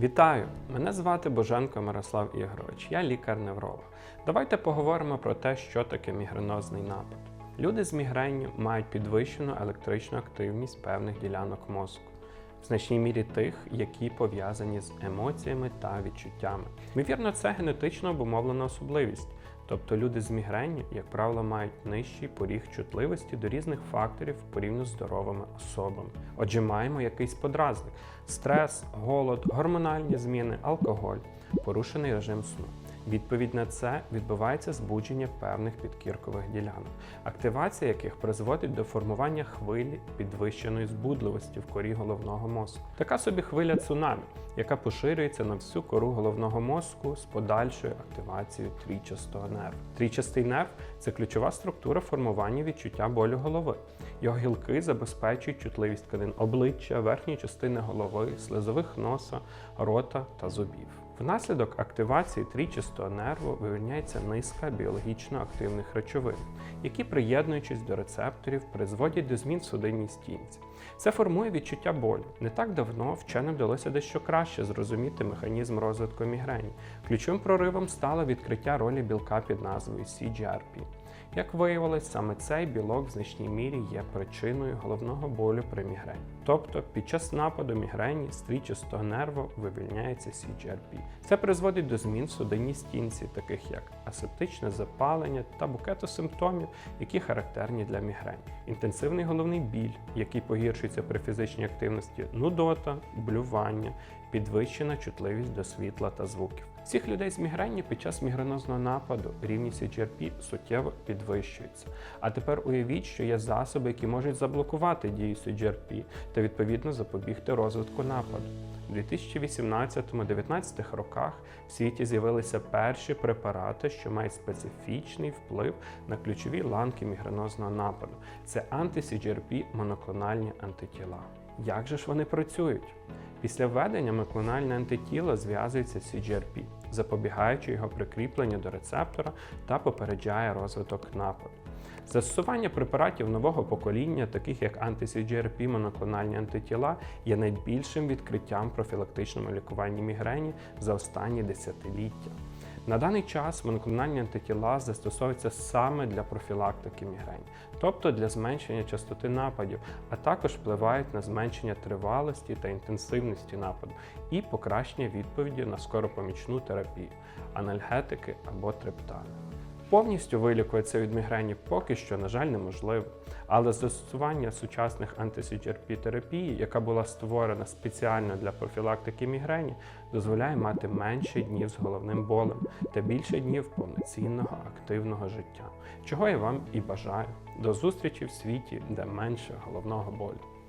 Вітаю! Мене звати Боженко Мирослав Ігорович, я лікар-невролог. Давайте поговоримо про те, що таке мігренозний напад. Люди з мігренню мають підвищену електричну активність певних ділянок мозку, в значній мірі тих, які пов'язані з емоціями та відчуттями. Ймовірно, це генетично обумовлена особливість. Тобто люди з мігренню, як правило, мають нижчий поріг чутливості до різних факторів порівняно з здоровими особами. Отже, маємо якийсь подразник: стрес, голод, гормональні зміни, алкоголь, порушений режим сну. Відповідь на це відбувається збудження певних підкіркових ділянок, активація яких призводить до формування хвилі підвищеної збудливості в корі головного мозку. Така собі хвиля цунамі, яка поширюється на всю кору головного мозку з подальшою активацією трійчастого нерву. Трійчастий нерв це ключова структура формування відчуття болю голови. Його гілки забезпечують чутливість тканин обличчя, верхньої частини голови, слизових носа, рота та зубів. Внаслідок активації трічистого нерву вивільняється низка біологічно активних речовин, які, приєднуючись до рецепторів, призводять до змін в судинній стінці. Це формує відчуття болю. Не так давно вченим вдалося дещо краще зрозуміти механізм розвитку мігрені. Ключовим проривом стало відкриття ролі білка під назвою CGRP. Як виявилось, саме цей білок в значній мірі є причиною головного болю при мігрені. Тобто під час нападу мігрені з трійчастого нерву вивільняється CGRP. Це призводить до змін в судинній стінці, таких як асептичне запалення та букету симптомів, які характерні для мігрені. Інтенсивний головний біль, який погіршується при фізичній активності, нудота, блювання, підвищена чутливість до світла та звуків. Всіх людей з мігренні під час мігренозного нападу рівні CGRP суттєво підвищуються. А тепер уявіть, що є засоби, які можуть заблокувати дію CGRP та відповідно запобігти розвитку нападу. У 2018-19 роках в світі з'явилися перші препарати, що мають специфічний вплив на ключові ланки мігренозного нападу. Це анти-CGRP моноклональні антитіла. Як же ж вони працюють? Після введення моноклональне антитіло зв'язується з CGRP, запобігаючи його прикріпленню до рецептора та попереджає розвиток нападу. Застосування препаратів нового покоління, таких як анти-CGRP моноклональні антитіла, є найбільшим відкриттям профілактичному лікуванні мігрені за останні десятиліття. На даний час моноклональні антитіла застосовуються саме для профілактики мігрень, тобто для зменшення частоти нападів, а також впливають на зменшення тривалості та інтенсивності нападу і покращення відповіді на скоропомічну терапію, анальгетики або триптани. Повністю вилікуватися від мігрені поки що, на жаль, неможливо. Але застосування сучасних анти-CGRP терапії, яка була створена спеціально для профілактики мігрені, дозволяє мати менше днів з головним болем та більше днів повноцінного активного життя, чого я вам і бажаю. До зустрічі в світі, де менше головного болю.